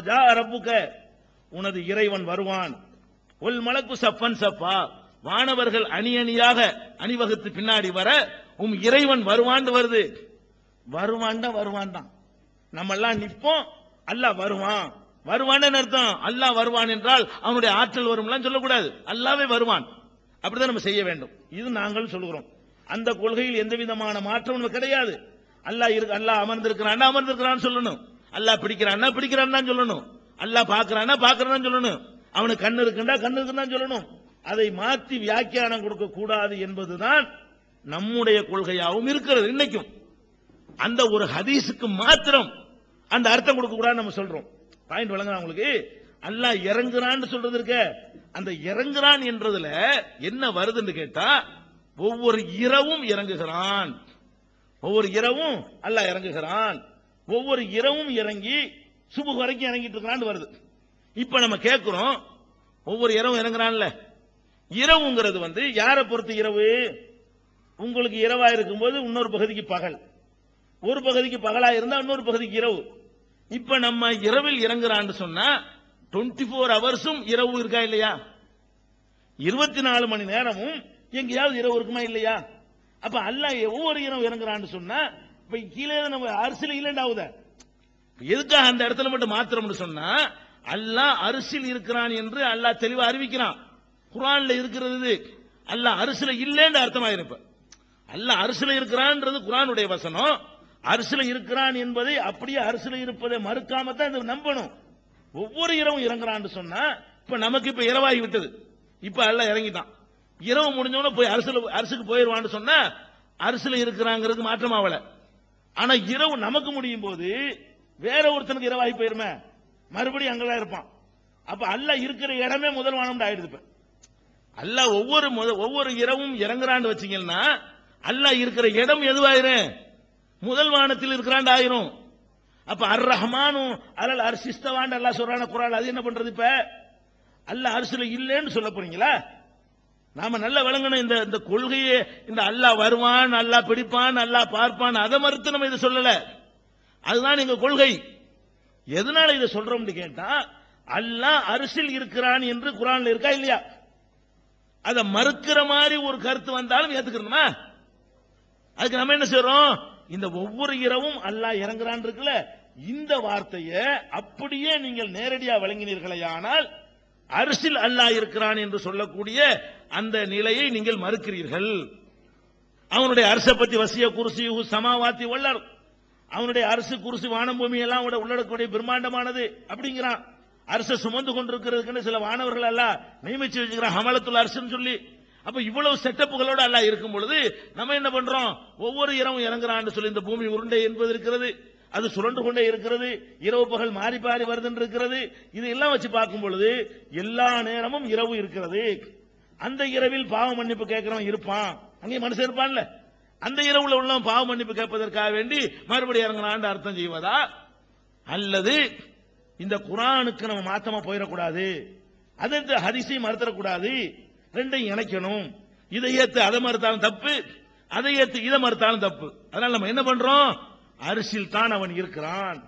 ஜா உனது இறைவன் வருவான். உல் மலக்கு சப்பன் சப்பா வானவர்கள் அணி அணியாக அணிவகுத்து பின்னாடி வர உம் இறைவன் வருவான் வருது. வருவான்டா வருவான் தான். நம்ம எல்லாம் நிப்போம் அல்லாஹ் வருவான். வருவான்னு அர்த்தம் அல்லாஹ் வருவான் என்றால் அவனுடைய ஆற்றல் வரும்லாம் சொல்லக்கூடாது. அல்லாவே வருவான். அப்படிதான் நம்ம செய்ய வேண்டும். இது நாங்கள் சொல்கிறோம். அந்த கொள்கையில் எந்த விதமான மாற்றம் கிடையாது. அல்லாஹ் இருக்கு அல்லாஹ் அமர்ந்திருக்கிறான் அமர்ந்திருக்கிறான்னு சொல்லணும். அல்லாஹ் பிடிக்கிறான்னா பிடிக்கிறான்னு தான் சொல்லணும். அல்லாஹ் பார்க்கறான்னா பார்க்கறான்னு சொல்லணும். அவனுக்கு கண்ணு இருக்குண்டா கண்ணு இருக்குன்னு தான் சொல்லணும். அதை மாற்றி வியாக்கியானம் கொடுக்க கூடாது என்பதுதான் நம்முடைய கொள்கையாகவும் இருக்கிறது இன்னைக்கும். அந்த ஒரு ஹதீஸுக்கு மாத்திரம் அந்த அர்த்தம் கொடுக்க கூடாது நம்ம சொல்றோம். பாயிண்ட் வழங்குறா உங்களுக்கு? அல்லாஹ் இறங்குறான்னு சொல்றது இருக்க. அந்த இறங்குறான் என்றதுல என்ன வருதுன்னு கேட்டா ஒவ்வொரு இரவும் இறங்குகிறான். ஒவ்வொரு இரவும் அல்லாஹ் இறங்குகிறான். ஒவ்வொரு இரவும் இறங்கி சுபு வரைக்கும் இறங்கிட்டு இருக்கிறான்னு வருது. இப்ப நம்ம கேட்கிறோம் ஒவ்வொரு இரவும் இறங்குறான்ல. இரவுங்கிறது வந்து யாரை பொறுத்து இரவு? உங்களுக்கு இரவா இருக்கும்போது இன்னொரு பகுதிக்கு பகல். ஒரு பகுதிக்கு பகலா இருந்தா இன்னொரு பகுதிக்கு இரவு. இப்ப நம்ம இரவில் இறங்குறான்னு சொன்னா டுவெண்ட்டி ஃபோர் ஹவர்ஸும் இரவு இருக்கா இல்லையா? இருபத்தி நாலு மணி நேரமும் எங்கேயாவது இரவு இருக்குமா இல்லையா? அப்ப அல்லாஹ் ஒவ்வொரு இரவு இறங்குறான்னு சொன்னா இப்ப கீழே நம்ம அரசியல் இல்லைண்டாவுத எதுக்காக அந்த இடத்துல மட்டும் மாத்திரம்னு சொன்னா அல்லாஹ் அரிசியில் இருக்கிறான் என்று அல்லாஹ் தெளிவா அறிவிக்கிறான். குரான்ல இருக்கிறது அல்லாஹ் அரிசில இல்லைன்னு அர்த்தமாயிருப்ப. அல்லாஹ் அரிசில இருக்கிறான்ன்றது குரானுடைய வசனம். அரிசியில் இருக்கிறான் என்பதை அப்படியே அரிசியில் இருப்பதை மறுக்காம தான் இதை நம்பணும். ஒவ்வொரு இரவும் இறங்குறான்னு சொன்னா இப்ப நமக்கு இப்ப இரவாகி விட்டது. இப்ப எல்லாம் இறங்கிட்டான். இரவு முடிஞ்சவன போய் அரசுல அரசுக்கு போயிருவான்னு சொன்னா அரசுல இருக்கிறாங்கிறது மாற்றமாவலை. ஆனா இரவு நமக்கு முடியும் போது வேற ஒருத்தனுக்கு இரவாகி போயிருமே. மறுபடியும் அங்கதான் இருப்பான். அப்ப அல்லாஹ் இருக்கிற இடமே முதல் வானம் ஆயிடுது இப்ப. அல்லாஹ் ஒவ்வொரு முத- ஒவ்வொரு இரவும் இறங்குறான்னு வச்சீங்கன்னா அல்லாஹ் இருக்கிற இடம் எதுவாயிரும்? முதல் வானத்தில் இருக்கிறாண்டு ஆயிரும். அப்ப அர் ரஹ்மானும் அலல் சிஸ்தவான் அல்லா சொல்றான குரால் அது என்ன பண்றது இப்ப? அல்ல அரசுல இல்லைன்னு சொல்ல போறீங்களா? நாம நல்ல விளங்கணும். இந்த இந்த கொள்கையே இந்த அல்லாஹ் வருவான் நல்லா பிடிப்பான் நல்லா பார்ப்பான் அதை மறுத்து நம்ம இதை சொல்லல. அதுதான் எங்க கொள்கை. எதனால இதை சொல்றோம்னு கேட்டா அல்லாஹ் அரிசில் இருக்கிறான் என்று குரான்ல இருக்கா இல்லையா? அதை மறுக்கிற மாதிரி ஒரு கருத்து வந்தாலும் ஏத்துக்கணுமா அதுக்கு நம்ம என்ன செய்யறோம் இந்த ஒவ்வொரு இரவும் அல்லாஹ் இறங்குறான் இருக்குல்ல இந்த வார்த்தையை அப்படியே நீங்கள் நேரடியாக நேரடியா வழங்கினீர்களேயானால் அரிசில் அல்லாஹ் இருக்கிறான் என்று சொல்லக்கூடிய அந்த நிலையை நீங்கள் மறுக்கிறீர்கள். அவனுடைய அரசை பத்தி வசிய குருசி சமாவாத்தி வல்லர். அவனுடைய அரசு குருசி வானம் பூமி எல்லாம் உள்ளடக்கூடிய பிரம்மாண்டமானது அப்படிங்கிறான். அரசை சுமந்து கொண்டிருக்கிறதுக்குன்னு சில வானவர்கள் அல்ல நியமிச்சு வச்சுக்கிறான் ஹமலத்துல் அரசுன்னு சொல்லி. அப்ப இவ்வளவு செட்டப்புகளோட அல்ல இருக்கும் பொழுது நம்ம என்ன பண்றோம்? ஒவ்வொரு இரவும் இறங்குறான்னு சொல்லி இந்த பூமி உருண்டை என்பது இருக்கிறது. அது சுழன்று கொண்டே இருக்கிறது. இரவு பகல் மாறி மாறி வருதுன்னு இருக்கிறது இதெல்லாம் வச்சு பார்க்கும் பொழுது எல்லா நேரமும் இரவு இருக்கிறது. அந்த இரவில் பாவ மன்னிப்பு கேட்கிறவன் இருப்பான். அங்கே மனுஷன் இருப்பான்ல. அந்த இரவுல உள்ளவன் பாவ மன்னிப்பு கேட்பதற்காக வேண்டி மறுபடியும் இறங்கினான்னு அர்த்தம் செய்வதா? அல்லது இந்த குரானுக்கு நம்ம மாத்தமா போயிடக்கூடாது. அதை இந்த ஹரிசை மறுத்தரக்கூடாது ரெண்டையும் இணைக்கணும். இதை ஏத்து அதை மறுத்தாலும் தப்பு. அதை ஏத்து இதை மறுத்தாலும் தப்பு. அதனால நம்ம என்ன பண்றோம்? அரிசியில் தான் அவன் இருக்கிறான்.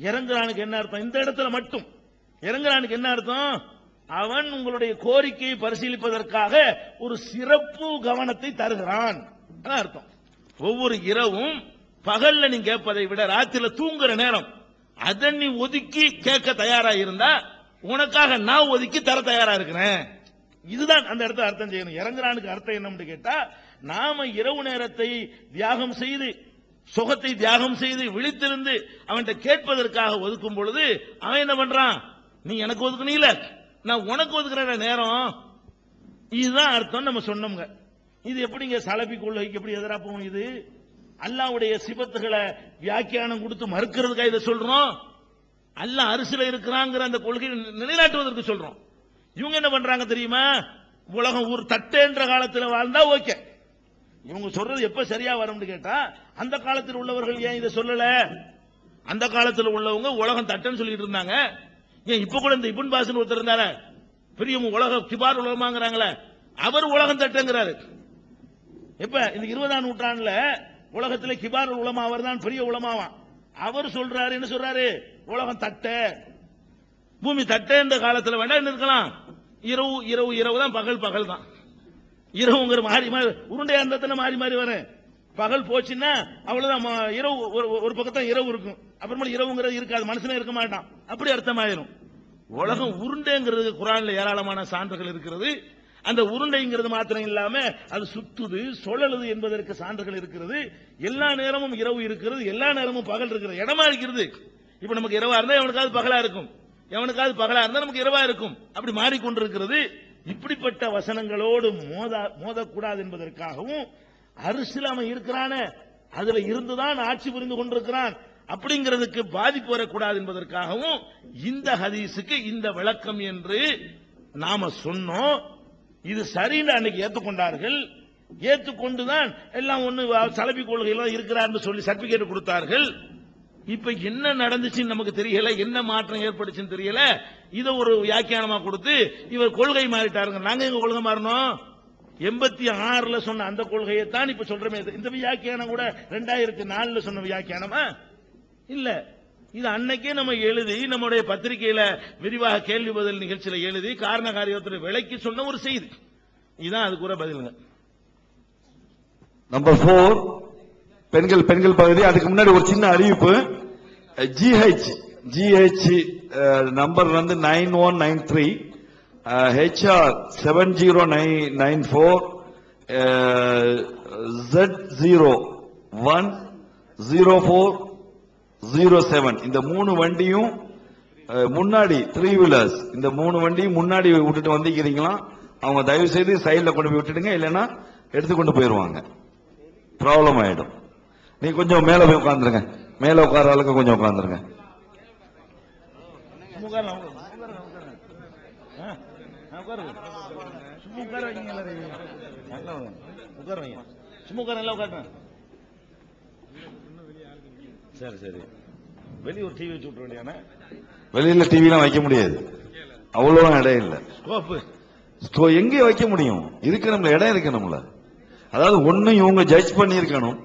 இறங்குறானுக்கு என்ன அர்த்தம்? இந்த இடத்துல மட்டும். இறங்குறானுக்கு என்ன அர்த்தம்? அவன் உங்களுடைய கோரிக்கையை பரிசீலிப்பதற்காக ஒரு சிறப்பு கவனத்தை தருகிறான். அர்த்தம்? ஒவ்வொரு இரவும் பகல்ல நீ கேட்பதை விட ராத்திரில தூங்குற நேரம். அதை நீ ஒதுக்கி கேட்க தயாரா இருந்தா உனக்காக நான் ஒதுக்கி தர தயாரா இருக்கிறேன். இதுதான் அந்த இடத்துல அர்த்தம் செய்யணும். இறங்குறானுக்கு அர்த்தம் என்னன்னு கேட்டா நாம இரவு நேரத்தை தியாகம் செய்து சுகத்தை தியாகம் செய்து விழித்திருந்து அவன்கிட்ட கேட்பதற்காக ஒதுக்கும் பொழுது அவன் என்ன பண்றான்? நீ எனக்கு ஒதுக்குனீல. நான் உனக்கு ஒதுக்குற நேரம். இதுதான் அர்த்தம் நம்ம சொன்னோம்ங்க. இது எப்படிங்க சலபி கொள்கைக்கு எப்படி எதிராக போகும் இது? அல்லாவுடைய சிபத்துகளை வியாக்கியானம் கொடுத்து மறுக்கிறதுக்காக இதை சொல்றோம். அல்லாஹ் அரிசியில் இருக்கிறாங்கிற அந்த கொள்கையை நிலைநாட்டுவதற்கு சொல்றோம். இவங்க என்ன பண்றாங்க தெரியுமா? உலகம் ஒரு தட்டேன்ற காலத்தில் வாழ்ந்தா ஓகே. இவங்க சொல்றது எப்ப சரியா வரும்னு கேட்டா அந்த காலத்தில் உள்ளவர்கள் ஏன் இதை சொல்லல? அந்த காலத்தில் உள்ளவங்க உலகம் தட்டன்னு சொல்லிட்டு இருந்தாங்க. ஏன் இப்ப கூட இந்த இபுன் பாசன் ஒருத்தர் இருந்தாரு? பெரிய உலக கிபார் உலகமாங்கிறாங்களே. அவர் உலகம் தட்டுங்கிறாரு. இப்ப இந்த இருபதாம் நூற்றாண்டுல உலகத்துல கிபார் உலமா அவர் தான் பெரிய உலமாவான் அவர் சொல்றாரு என்ன சொல்றாரு? உலகம் தட்ட. பூமி தட்டேன்ற காலத்துல வேண்டாம் என்ன இருக்கலாம் இரவு இரவு இரவு தான் பகல் பகல் தான் இரவுங்கிற மாறி மாறி உருண்டையா இருந்தா மாறி மாறி வரேன் பகல் போச்சுன்னா அவ்வளவுதான். இரவு ஒரு ஒரு பக்கத்தான் இரவு இருக்கும். அப்புறமா இரவுங்கிறது இருக்காது. மனுஷனே இருக்க மாட்டான். அப்படி அர்த்தமாயிரும். உலகம் உருண்டைங்கிறது குரான்ல ஏராளமான சான்றுகள் இருக்கிறது. அந்த உருண்டைங்கிறது மாத்திரம் இல்லாம அது சுத்துது சுழலுது என்பதற்கு சான்றுகள் இருக்கிறது. எல்லா நேரமும் இரவு இருக்கிறது. எல்லா நேரமும் பகல் இருக்கிறது. இடமா இருக்கிறது. இப்ப நமக்கு இரவா இருந்தா எவனுக்காவது பகலா இருக்கும். எவனுக்காவது பகலா இருந்தா நமக்கு இரவா இருக்கும். அப்படி மாறிக்கொண்டிருக்கிறது. இப்படிப்பட்ட வசனங்களோடு மோத மோதக்கூடாது என்பதற்காகவும் அரிசில் அவன் இருக்கிறானே அதுல இருந்துதான் ஆட்சி புரிந்து கொண்டிருக்கிறான் அப்படிங்கிறதுக்கு பாதிப்பு வரக்கூடாது என்பதற்காகவும் இந்த ஹதீஸுக்கு இந்த விளக்கம் என்று நாம சொன்னோம். இது சரின்னு அன்னைக்கு ஏற்றுக்கொண்டார்கள் ஏற்றுக்கொண்டுதான் எல்லாம் ஒன்று சலபி கொள்கையெல்லாம் இருக்கிறார்னு சொல்லி சர்டிபிகேட் கொடுத்தார்கள். இப்ப என்ன நடந்துச்சுன்னு நமக்கு தெரியல என்ன மாற்றம் ஏற்பட்டுச்சுன்னு தெரியல. இதை ஒரு வியாக்கியானமா கொடுத்து இவர் கொள்கை மாறிட்டாருங்க. நாங்க எங்க கொள்கை மாறணும்? எண்பத்தி ஆறுல சொன்ன அந்த கொள்கையை தான் இப்ப சொல்றமே. இந்த வியாக்கியானம் கூட ரெண்டாயிரத்தி நாலுல சொன்ன வியாக்கியானமா? இல்ல. இது அன்னைக்கே நம்ம எழுதி நம்முடைய பத்திரிகையில விரிவாக கேள்வி பதில் நிகழ்ச்சியில எழுதி காரண காரியத்தில் விலைக்கு சொன்ன ஒரு செய்தி. இதுதான் அதுக்குற கூட பதிலுங்க. நம்பர் போர் பெண்கள் பெண்கள் பகுதி. அதுக்கு முன்னாடி ஒரு சின்ன அறிவிப்பு. ஜிஹெச் ஜிஹெச் நம்பர் வந்து nine one nine three HR seven zero nine nine four Z zero one zero four zero seven இந்த மூணு வண்டியும் முன்னாடி த்ரீ வீலர்ஸ் இந்த மூணு வண்டியும் முன்னாடி விட்டுட்டு வந்திருக்கிறீங்களா? அவங்க தயவு செய்து சைடில் கொண்டு போய் விட்டுடுங்க. இல்லைன்னா எடுத்து கொண்டு ப்ராப்ளம் ஆயிடும். நீ கொஞ்சம் மேல போய் உட்காந்துருங்க மேல உட்கார அளவுக்கு கொஞ்சம் உட்காந்துருங்க சும்மா சரி சரி வெளியூர் டிவி வச்சு விட்டுற வேண்டியானே வெளியில டிவிலாம் வைக்க முடியாது. அவ்வளவா இடம் இல்லை ஸ்கோப்பு எங்கே வைக்க முடியும். இருக்கணும்ல இடம் இருக்கு நம்மள அதாவது ஒண்ணு இவங்க ஜட்ஜ் பண்ணியிருக்கணும்.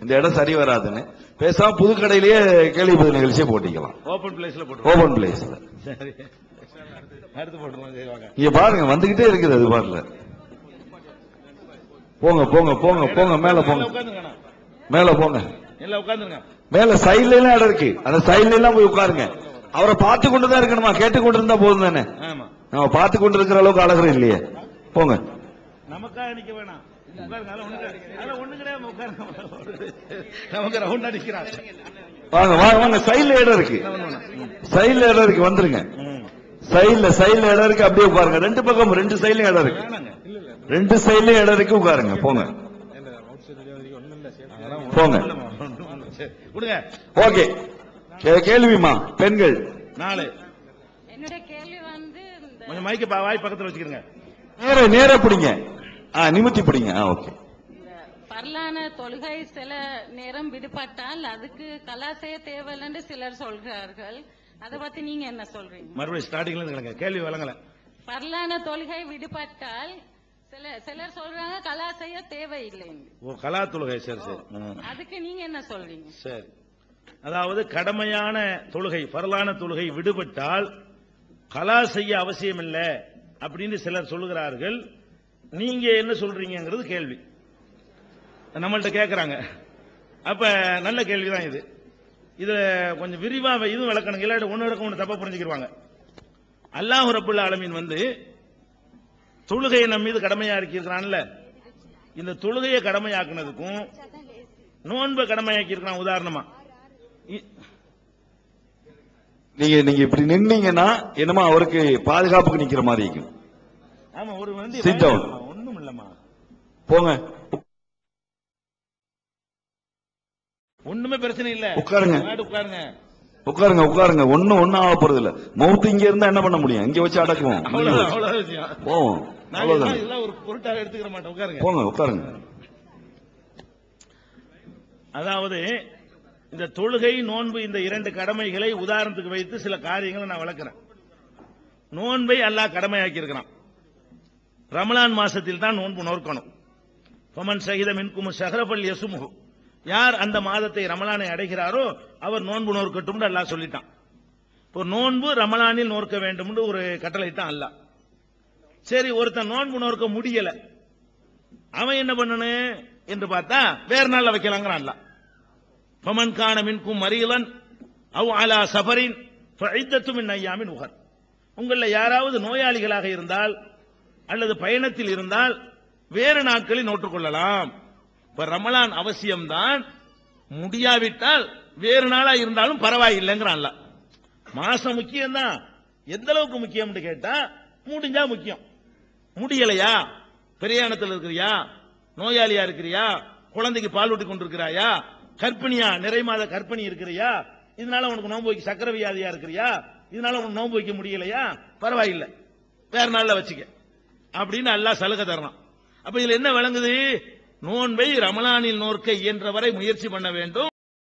இந்த இடம் சரி வராதுன்னு. பேசாம புது கடையிலேயே கேள்வி பதில் நிகழ்ச்சியை போட்டிக்கலாம் ஓபன் பிளேஸ்ல ஓபன் இங்க பாருங்க வந்துகிட்டே இருக்குது அது பாருல போங்க போங்க போங்க போங்க மேல போங்க. மேல போங்க. மேல சைடுல எல்லாம் இடம் இருக்கு. அந்த சைடுல எல்லாம் போய் உட்காருங்க. அவரை பார்த்து கொண்டுதான் இருக்கணுமா? கேட்டு கொண்டு இருந்தா போதும் தானே? நம்ம பார்த்து கொண்டு இருக்கிற அளவுக்கு அழகரம் இல்லையே. போங்க. நமக்கா நிக்க வேணாம். நமக்கு ரவுண்ட் அடிக்கிறாங்க. வாங்க வாங்க வாங்க. சைடுல இடம் இருக்கு. சைடுல இடம் இருக்கு. வந்துருங்க. சைடுல சைடுல இடம் இருக்கு அப்படியே உட்காருங்க. ரெண்டு பக்கம் ரெண்டு சைடுலயும் இடம் இருக்கு. ரெண்டு சைடுலயும் இடம் இருக்கு உட்காருங்க. போங்க. போங்க. ஓகே. கேள்விமா பெண்கள். நாலு. என்னுடைய கேள்வி வந்து கொஞ்சம் மைக்க வாய் பக்கத்துல வச்சுக்கிறங்க நேர நேர பிடிங்க. நிமித்தி பிடிங்க. ஓகே. பரலான தொழுகை சில நேரம் விடுபட்டால் அதுக்கு கலா செய்ய தேவையில்லைன்னு சிலர் சொல்கிறார்கள். அதை பத்தி நீங்க என்ன சொல்றீங்க? மறுபடியும் ஸ்டார்டிங்ல இருந்து கேளுங்க. கேள்வி வழங்கல. பரலான தொழுகை விடுபட்டால் சில சிலர் சொல்றாங்க கலா செய்ய தேவையில்லைன்னு. ஓ கலா தொழுகை. சரி சரி. அதுக்கு நீங்க என்ன சொல்றீங்க? சரி. அதாவது கடமையான தொழுகை பரலான தொழுகை விடுபட்டால் கலா செய்ய அவசியம் இல்லை அப்படின்னு சிலர் சொல்லுகிறார்கள். நீங்க என்ன சொல்றீங்கிறது கேள்வி. நம்மள்ட்ட கேட்கறாங்க அப்ப நல்ல கேள்விதான் இது. இதுல கொஞ்சம் விரிவா இதுவும் விளக்கணும். இல்லாட்டி ஒன்னு விளக்கம் ஒன்று தப்பா புரிஞ்சுக்கிடுவாங்க அல்லாஹ் ரப்புல் ஆலமீன் வந்து தொழுகையை நம்ம மீது கடமையாக்கி இருக்கிறான்ல இந்த தொழுகையை கடமையாக்குனதுக்கும் நோன்பை கடமையாக்கி இருக்கிறான் உதாரணமா நீங்க நீங்க இப்படி நின்னீங்கன்னா என்னமோ அவருக்கு பாதுகாப்புக்கு நிக்கிற மாதிரி இருக்கும் ஆமா ஒரு வந்து போங்க. ஒண்ணுமே பிரச்சனை இல்ல. உட்காருங்க. உட்காருங்க. உட்காருங்க உட்காருங்க. ஒண்ணும் ஒண்ணும் ஆக போறது இல்ல மவுத்து இங்க இருந்தா என்ன பண்ண முடியும்? இங்க வச்சு அடக்குவோம். போவோம். போங்க உட்காருங்க. அதாவது இந்த தொழுகை நோன்பு இந்த இரண்டு கடமைகளை உதாரணத்துக்கு வைத்து சில காரியங்களை நான் விளக்குறேன். நோன்பை அல்லாஹ் கடமையாக்கி இருக்கிறான் ரமலான் மாசத்தில் தான் நோன்பு நோக்கணும் பமன் சகித மின்கும் சஹரபல் யசுமுகு யார் அந்த மாதத்தை ரமலானை அடைகிறாரோ அவர் நோன்பு நோக்கட்டும் அல்லாஹ் சொல்லிட்டான். இப்போ நோன்பு ரமலானில் நோர்க்க வேண்டும் ஒரு கட்டளையிட்டான் அல்லாஹ். சரி ஒருத்தன் நோன்பு நோர்க்க முடியல. அவன் என்ன பண்ணணும் என்று பார்த்தா வேற நாள்ல வைக்கலாங்கிறான் அல்லாஹ். ஃபமன் மின்கும் மரியலன் அவ் அலா சபரின் ஃபஇத்தத்து மின் ஐயாமின் உகர் உங்களில் யாராவது நோயாளிகளாக இருந்தால் அல்லது பயணத்தில் இருந்தால் வேறு நாட்களில் நோற்றுக்கொள்ளலாம் இப்ப ரமலான் அவசியம்தான். முடியாவிட்டால் வேறு நாளா இருந்தாலும் பரவாயில்லைங்கிறான்ல. மாசம் முக்கியம்தான். எந்த அளவுக்கு முக்கியம்னு கேட்டா முடிஞ்சா முக்கியம். முடியலையா? பிரயாணத்தில் இருக்கிறியா? நோயாளியா இருக்கிறியா? குழந்தைக்கு பால் ஊட்டி கொண்டிருக்கிறாயா? கற்பிணியா நிறை மாத கற்பிணி இருக்கிறியா? இதனால உனக்கு நோன்பு வைக்க சக்கர வியாதியா இருக்கிறியா? இதனால உனக்கு நோன்பு வைக்க முடியலையா? பரவாயில்லை. வேற நாள்ல வச்சுக்க. அப்படின்னு நல்லா சலுகை தரலாம் அப்ப இதுல என்ன விளங்குது? நோன்பை ரமலானில் நோர்க்க இயன்றவரை முயற்சி பண்ண வேண்டும்.